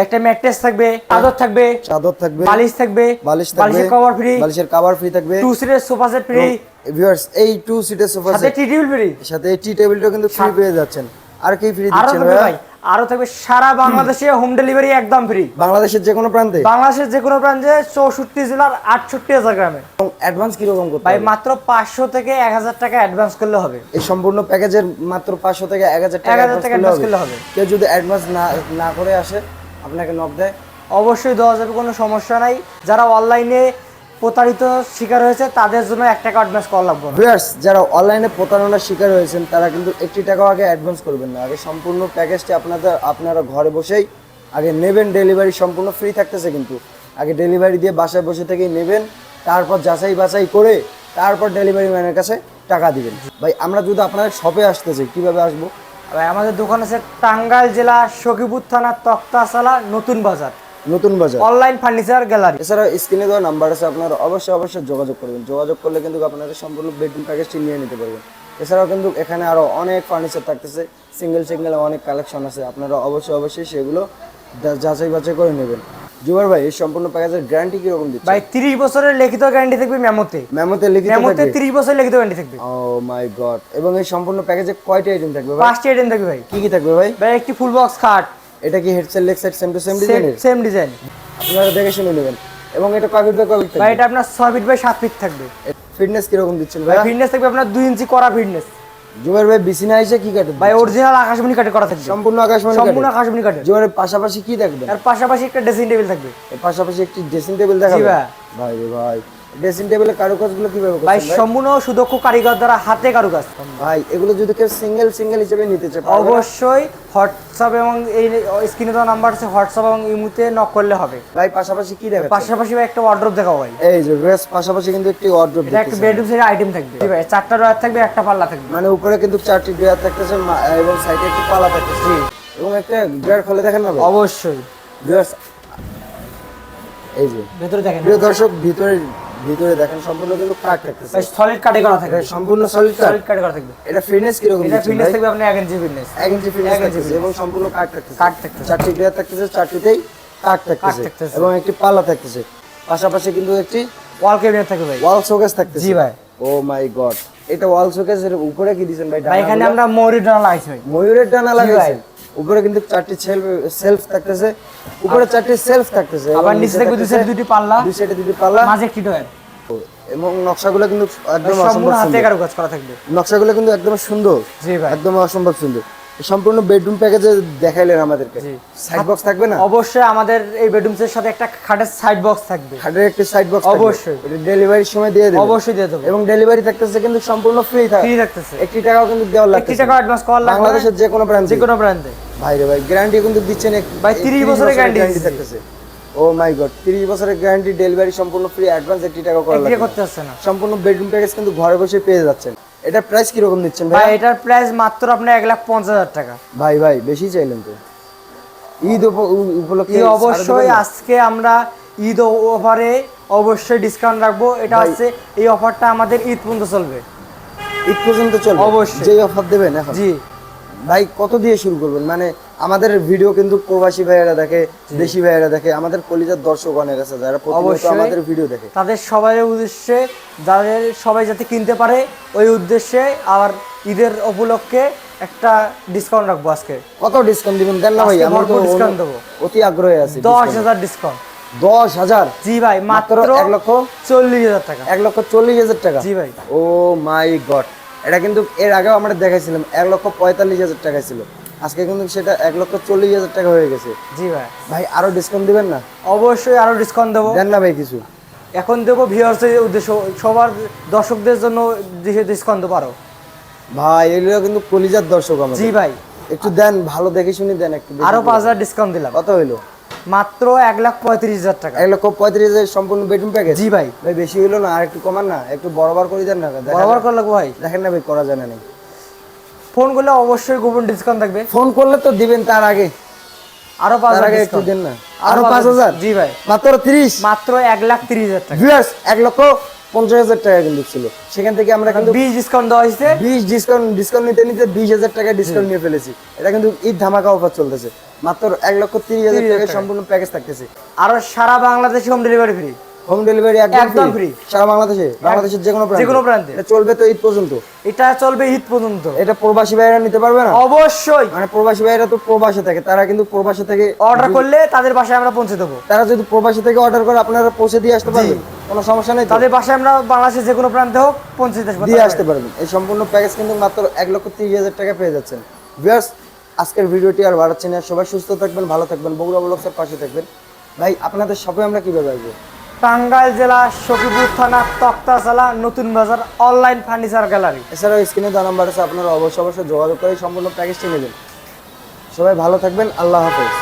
একটা ম্যাট্রেস থাকবে চাদর থাকবে চাদর থাকবে বালিশ থাকবে বালিশ বালিশের কভার ফ্রি বালিশের কভার ফ্রি থাকবে। টু সিটের সোফা সেট ফ্রি ভিউয়ার্স এই টু সিটের সোফা সাথে টি টেবিল ফ্রি সাথে এই টি টেবিলটা কিন্তু ফ্রি পেয়ে যাচ্ছেন। আর কি ফ্রি দিচ্ছেন ভাই আরও থাকবে সারা বাংলাদেশে হোম ডেলিভারি একদম ফ্রি বাংলাদেশের যে কোনো প্রান্তে। বাংলাদেশের যে কোনো প্রান্তে চৌষট্টি জেলার আটষট্টি হাজার গ্রামে। অ্যাডভান্স কীরকম করতে ভাই মাত্র পাঁচশো থেকে এক হাজার টাকা অ্যাডভান্স করলে হবে। এই সম্পূর্ণ প্যাকেজের মাত্র পাঁচশো থেকে এক হাজার টাকা 1000 advance টাকা করলে করলে হবে। কেউ যদি অ্যাডভান্স না না করে আসে আপনাকে নক দেয়। অবশ্যই দেওয়া যাবে, কোনো সমস্যা নাই। যারা অনলাইনে প্রতারিত শিকার হয়েছে, তাদের জন্য এক টাকা অ্যাডভান্স করা লাগবে ভিউয়ার্স যারা অনলাইনে প্রতারণার শিকার হয়েছেন, তারা কিন্তু একটি টাকাও আগে অ্যাডভান্স করবেন না। আগে সম্পূর্ণ প্যাকেজটি আপনাদের, আপনারা ঘরে বসেই আগে নেবেন ডেলিভারি সম্পূর্ণ ফ্রি থাকতেছে কিন্তু। আগে ডেলিভারি দিয়ে বাসায় বসে থেকেই নেবেন, তারপর যাচাই বাছাই করে, তারপর ডেলিভারি ম্যানের কাছে টাকা দিবেন। ভাই, আমরা যদি আপনাদের শপে আসতে চাই, কীভাবে আসব? ভাই আমাদের দোকান আছে টাঙ্গাইল জেলা সখীপুর থানা তক্তাশালা Notun Bazar. Notun Bazar. Online furniture gallery. এছাড়া স্ক্রিনে দেওয়া নাম্বার আছে আপনারা অবশ্যই অবশ্যই যোগাযোগ করবেন। যোগাযোগ করলে কিন্তু আপনাদের সম্পূর্ণ বেডরুম প্যাকেজটি নিয়ে নিতে পারবেন। এছাড়াও কিন্তু এখানে আরও অনেক ফার্নিচার থাকতেছে। সিঙ্গেল সিঙ্গেল অনেক কালেকশন আছে। আপনারা অবশ্যই অবশ্যই সেগুলো যাচাই বাছাই করে নেবেন। জুবার ভাই এই সম্পূর্ণ প্যাকেজের গ্যারান্টি কীরকম দিচ্ছে? ভাই তিরিশ বছরের লিখিত গ্যারান্টি থাকবে মেমোতে। মেমোতে লিখিত মেমোতে থাকবে? তিরিশ বছরের লিখিত গ্যারান্টি থাকবে। ও মাই গড এবং এই সম্পূর্ণ প্যাকেজে কয়টা আইটেম থাকবে ভাই? পাঁচটি আইটেম থাকবে ভাই। কি কি থাকবে ভাই? ভাই একটি ফুল বক্স খাট। এটা কি headset leg side same to same ডিজাইনের সেম ডিজাইন আপনারা দেখে শুনে নেবেন। এবং এটা কয় ফিট বাই কয় ফিট ভাই এটা আপনার ছয় ফিট বাই সাত ফিট থাকবে। ফিটনেস কীরকম দিচ্ছেন ভাই? ফিটনেস থাকবে আপনার দুই ইঞ্চি করা ফিটনেস জুবার ভাই বিছিনা এসে কি কাটে ভাই অরিজিনাল আকাশমণি কাটে করা থাকবে? সম্পূর্ণ আকাশমণি সম্পূর্ণ আকাশমণি কাটে। জুমের পাশাপাশি কি থাকবে? আর পাশাপাশি একটা ড্রেসিং টেবিল থাকবে। পাশাপাশি একটি ড্রেসিং টেবিল থাকবে ভাই। ভাই ভাই ড্রেসিং টেবিলের কারুকাজগুলো কীভাবে ভাই সম্পূর্ণ সুদক্ষ কারিগর দ্বারা হাতে কারুকাজ। ভাই এগুলো যদি কেউ সিঙ্গেল সিঙ্গেল হিসেবে নিতে চায় অবশ্যই হোয়াটসঅ্যাপ এবং এই স্ক্রিনে দেওয়া নাম্বার আছে হোয়াটসঅ্যাপ এবং ইমুতে নক করলে হবে। ভাই পাশাপাশি কি দেখেন পাশাপাশি ভাই একটা অর্ডার দেখাও ভাই। এই যে ড্রেস পাশাপাশি কিন্তু একটি অর্ডার এটা একটা বেডরুম আইটেম থাকবে। জি ভাই চারটা ড্রয়ার থাকবে একটা পাল্লা থাকবে। মানে উপরে কিন্তু চারটি ড্রেয়ার থাকতেছে এবং সাইডে একটি পালা থাকতেছে। এবং একটা ড্রেয়ার খুলে দেখেন না অবশ্যই। ড্রেস এই যে। ভেতরে দেখেন। দর্শক ভিতরে ভিতরে দেখেন সম্পূর্ণ কিন্তু কাঠ থাকতেছে ভাই সলিড কাটে করা থাকবে সম্পূর্ণ সলিড কাঠ। সলিড কাটে করা থাকবে। এটা ফিটনেস কীরকম এটা ফিটনেস থাকবে আপনার এক ইঞ্চি ফিটনেস এক ইঞ্চি ফিটনেস এবং সম্পূর্ণ কাঠ থাকতেছে। কাঠ থাকতেছে। চারটি ড্রেয়ার থাকতেছে চারটিতেই কাঠ থাকতেছে। এবং একটি পাল্লা থাকতেছে। পাশাপাশি কিন্তু একটি ওয়াল ক্যাবিনেট থাকবে ভাই। ওয়াল শোকেস থাকতেছে। জি ভাই। Oh my God. এটা ওয়াল শোকেসের উপরে কি দিবেন ভাই? ভাই এখানে আমরা ময়ূরী ডানা লাগাইছি ভাই। ময়ূরের ডানা জি লাগাইছেন? উপরে কিন্তু চারটি সেলফ থাকতেছে উপরে চারটি সেলফ থাকতেছে আবার নিচে থাকবে দুই সাইডে দুটি পাল্লা দুই সাইডে দুটি পাল্লা। মাঝে একটি ডয়ার। এবং নকশাগুলো কিন্তু একদম সম্পূর্ণ অসম্ভব হাতে সুন্দর। কারুকাজ করা থাকবে। নকশাগুলো কিন্তু একদম সুন্দর। জি ভাই। একদম অসম্ভব সুন্দর। সম্পূর্ণ বেডরুম প্যাকেজে দেখাইলেন আমাদেরকে। সাইড বক্স থাকবে না? অবশ্যই আমাদের এই বেডরুমসের সাথে একটা খাটের সাইড বক্স থাকবে। খাটের একটি সাইড বক্স অবশ্যই। ডেলিভারির সময় দিয়ে দেবেন অবশ্যই দিয়ে দেবো। এবং ডেলিভারি থাকতেছে কিন্তু সম্পূর্ণ ফ্রি থাকে। ফ্রি থাকতেছে। একটি টাকাও কিন্তু দেওয়ার একটি লাগছে টাকা অ্যাডভান্স করার লাগবে বাংলাদেশের যে কোনো প্রান্তে। যে কোনো ব্র্যান্ডে ভাই রে ভাই গ্যারান্টি কিন্তু দিচ্ছেন ভাই, এই 30 বছরের দিচ্ছে। থাকতেছে। ও মাই গড 30 বছরের গ্যারান্টি ডেলিভারি সম্পূর্ণ ফ্রি অ্যাডভান্স একটি টাকা করা লাগবে করতে হচ্ছে না। সম্পূর্ণ বেডরুম প্যাকেজ কিন্তু ঘরে বসে পেয়ে যাচ্ছেন। এটা প্রাইস কি রকম দিচ্ছেন ভাই এটার প্রাইস মাত্র আপনার লাখ পঞ্চাশ হাজার টাকা। ভাই ভাই বেশি চাইলেন তো। ঈদ উপলক্ষে অবশ্যই আজকে আমরা ঈদ অফারে অবশ্যই ডিসকাউন্ট রাখব। এটা হচ্ছে এই অফারটা আমাদের ঈদ পর্যন্ত চলবে। ঈদ পর্যন্ত চলবে? অবশ্যই। যেই অফার দেবেন এখন? জি। ভাই কত দিয়ে শুরু করবেন? মানে আমাদের ভিডিও কিন্তু প্রবাসী ভাইয়েরা দেখে দেশি ভাইয়েরা দেখে আমাদের কলিজার দর্শক অনেক আছে যারা অবশ্যই। আমাদের ভিডিও দেখে। তাদের সবাই উদ্দেশ্যে যাদের সবাই যাতে কিনতে পারে ওই উদ্দেশ্যে আর ঈদের উপলক্ষে একটা ডিসকাউন্ট রাখব আজকে। কত ডিসকাউন্ট দিবেন? দেন না ভাই আমরা তো discount দেবো। অতি আগ্রহী আছি দশ হাজার ডিসকাউন্ট দশ হাজার? জি ভাই মাত্র এক লক্ষ চল্লিশ হাজার টাকা। এক লক্ষ চল্লিশ হাজার টাকা। জি ভাই। ও মাই গড এটা কিন্তু এর আগেও আমরা দেখাইছিলাম এক লক্ষ পঁয়তাল্লিশ হাজার টাকা ছিল। আজকে কিন্তু সেটা এক লক্ষ চল্লিশ হাজার টাকা হয়ে গেছে। জি ভাই। ভাই আরও ডিসকাউন্ট দিবেন না? অবশ্যই আরও ডিসকাউন্ট দেবো। দেন না ভাই কিছু। এখন দেবো ভিউয়ার্সের উদ্দেশ্য সবার দর্শকদের জন্য ডিসকাউন্ট দেবো আরও। ভাই এগুলো কিন্তু কলিজার দর্শক আমার জি ভাই। একটু দেন ভালো দেখে শুনি দেন একটু। আরও পাঁচ হাজার ডিসকাউন্ট দিলাম। কত হইল? মাত্র এক লাখ পঁয়ত্রিশ হাজার টাকা। এক লক্ষ পঁয়ত্রিশ হাজার সম্পূর্ণ বেডরুম প্যাকেজ জি ভাই। ভাই বেশি হইল না আর একটু কমান না একটু বরাবর করে দেন না বরাবর করে লাগবো ভাই। দেখেন না ভাই করা জানা নেই ফোন করলে অবশ্যই গোপন ডিসকাউন্ট থাকবে। ফোন করলে তো দিবেন তার আগে। আরও পাঁচ হাজার আগে একটু। দেন না। আরও আরও পাঁচ হাজার? জি ভাই। মাত্র ত্রিশ? মাত্র এক লাখ ত্রিশ হাজার টাকা। এক লক্ষ পঞ্চাশ হাজার টাকা কিন্তু ছিল। সেখান থেকে আমরা কিন্তু বিশ ডিসকাউন্ট দেওয়া হয়েছে। বিশ ডিসকাউন্ট ডিসকাউন্ট নিতে নিতে বিশ হাজার টাকা ডিসকাউন্ট নিয়ে ফেলেছি। এটা কিন্তু ঈদ ধামাকা অফার চলতেছে। মাত্র এক লক্ষ তিরিশ হাজার টাকা টাকা। সম্পূর্ণ প্যাকেজ থাকতেছে। আরও সারা বাংলাদেশে home delivery free home delivery একদম একদম ফ্রি সারা বাংলাদেশে বাংলাদেশের যে কোনো যে কোনো প্রান্তে। এটা চলবে তো ঈদ পর্যন্ত। এটা চলবে ঈদ পর্যন্ত। এটা প্রবাসী ভাইরা নিতে পারবে না? অবশ্যই। মানে প্রবাসী ভাইরা তো প্রবাসে থাকে তারা কিন্তু প্রবাসে থেকে অর্ডার করলে তাদের বাসায় আমরা পৌঁছে দেবো। তারা যদি প্রবাসী থেকে অর্ডার করে আপনারা পৌঁছে দিয়ে আসতে পারবেন। কোনো সমস্যা নেই তাদের বাসায় আমরা বাংলাদেশের যে কোনো প্রান্তে হোক পৌঁছে দিয়ে আসতে পারবেন। এই সম্পূর্ণ প্যাকেজ কিন্তু মাত্র এক লক্ষ তিরিশ হাজার টাকা পেয়ে যাচ্ছেন। ভিউয়ার্স আজকের ভিডিওটি আর বাড়াচ্ছি না। সবাই সুস্থ থাকবেন ভালো থাকবেন বগুড়া ব্লগসের পাশে থাকবেন। ভাই আপনাদের শপে আমরা কীভাবে আসব? টাঙ্গাইল জেলা সখীপুর থানা তক্তাশালা নতুন বাজার অনলাইন ফার্নিচার গ্যালারি এছাড়াও স্ক্রিনে দেওয়া নাম্বার আছে আপনারা অবশ্যই অবশ্যই যোগাযোগ করে সম্পূর্ণ প্যাকেজটি নেবেন। সবাই ভালো থাকবেন আল্লাহ হাফেজ।